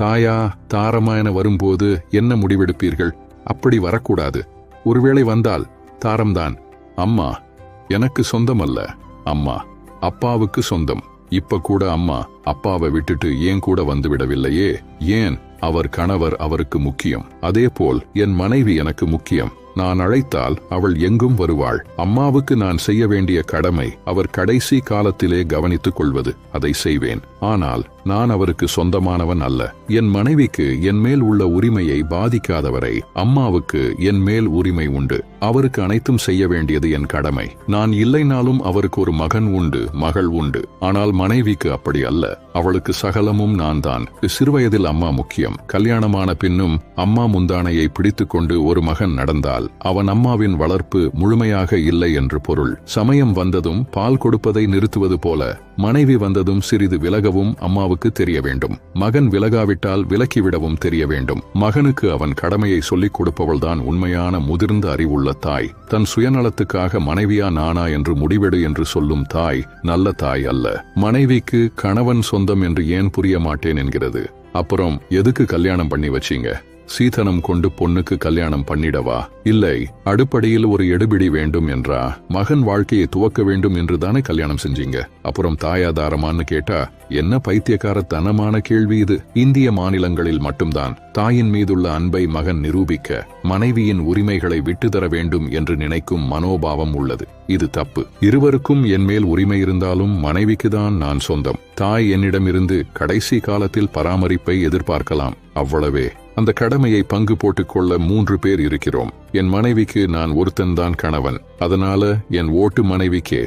தாயா தாரமா என வரும்போது என்ன முடிவெடுப்பீர்கள்? அப்படி வரக்கூடாது. ஒருவேளை வந்தால் தாரம்தான். அம்மா எனக்கு சொந்தம் அல்ல அம்மா அப்பாவுக்கு சொந்தம். இப்ப கூட அம்மா அப்பாவை விட்டுட்டு ஏன் கூட வந்து விடவில்லையே? ஏன்? அவர் கணவர் அவருக்கு முக்கியம். அதேபோல் என் மனைவி எனக்கு முக்கியம். நான் அழைத்தால் அவள் எங்கும் வருவாள். அம்மாவுக்கு நான் செய்ய வேண்டிய கடமை அவர் கடைசி காலத்திலே கவனித்துக் கொள்வது. அதை செய்வேன். ஆனால் நான் அவருக்கு சொந்தமானவன் அல்ல. என் மனைவிக்கு என் மேல் உள்ள உரிமையை பாதிக்காதவரை அம்மாவுக்கு என் மேல் உரிமை உண்டு. அவருக்கு அனைத்தும் செய்ய வேண்டியது என் கடமை. நான் இல்லைனாலும் அவருக்கு ஒரு மகன் உண்டு மகள் உண்டு. ஆனால் மனைவிக்கு அப்படி அல்ல. அவளுக்கு சகலமும் நான் தான் சிறுவயதில் அம்மா முக்கியம். கல்யாணமான பின்னும் அம்மா முந்தானையை பிடித்துக்கொண்டு ஒரு மகன் நடந்தால் அவன் அம்மாவின் வளர்ப்பு முழுமையாக இல்லை என்று பொருள். சமயம் வந்ததும் பால் கொடுப்பதை நிறுத்துவது போல மனைவி வந்ததும் சிறிது விலகவும் அம்மாவுக்கு தெரிய வேண்டும். மகன் விலகாவிட்டால் விலக்கிவிடவும் தெரிய வேண்டும். மகனுக்கு அவன் கடமையை சொல்லிக் கொடுப்பவள்தான் உண்மையான முதிர்ந்த அறிவுள்ள தாய். தன் சுயநலத்துக்காக மனைவியா நானா என்று முடிவெடு என்று சொல்லும் தாய் நல்ல தாய் அல்ல. மனைவிக்கு கணவன் சொந்தம் என்று ஏன் புரிய மாட்டேன் என்கிறது. அப்புறம் எதுக்கு கல்யாணம் பண்ணி வச்சீங்க? சீதனம் கொண்டு பொண்ணுக்கு கல்யாணம் பண்ணிடவா? இல்லை அடுப்படையில் ஒரு எடுபிடி வேண்டும் என்றா? மகன் வாழ்க்கையை துவக்க வேண்டும் என்று தானே கல்யாணம் செஞ்சீங்க? அப்புறம் தாயாதாரமான்னு கேட்டா என்ன பைத்தியக்காரத்தனமான கேள்வி இது? இந்திய மாநிலங்களில் மட்டும்தான் தாயின் மீதுள்ள அன்பை மகன் நிரூபிக்க மனைவியின் உரிமைகளை விட்டுதர வேண்டும் என்று நினைக்கும் மனோபாவம் உள்ளது. இது தப்பு. இருவருக்கும் என் மேல் உரிமை இருந்தாலும் மனைவிக்குதான் நான் சொந்தம். தாய் என்னிடமிருந்து கடைசி காலத்தில் பராமரிப்பை எதிர்பார்க்கலாம். அவ்வளவே. அந்த கடமையை பங்கு போட்டுக்கொள்ள மூன்று பேர் இருக்கிறோம். என் மனைவிக்கு நான் ஒருத்தன்தான் கணவன். அதனால என் ஓட்டு மனைவிக்கே.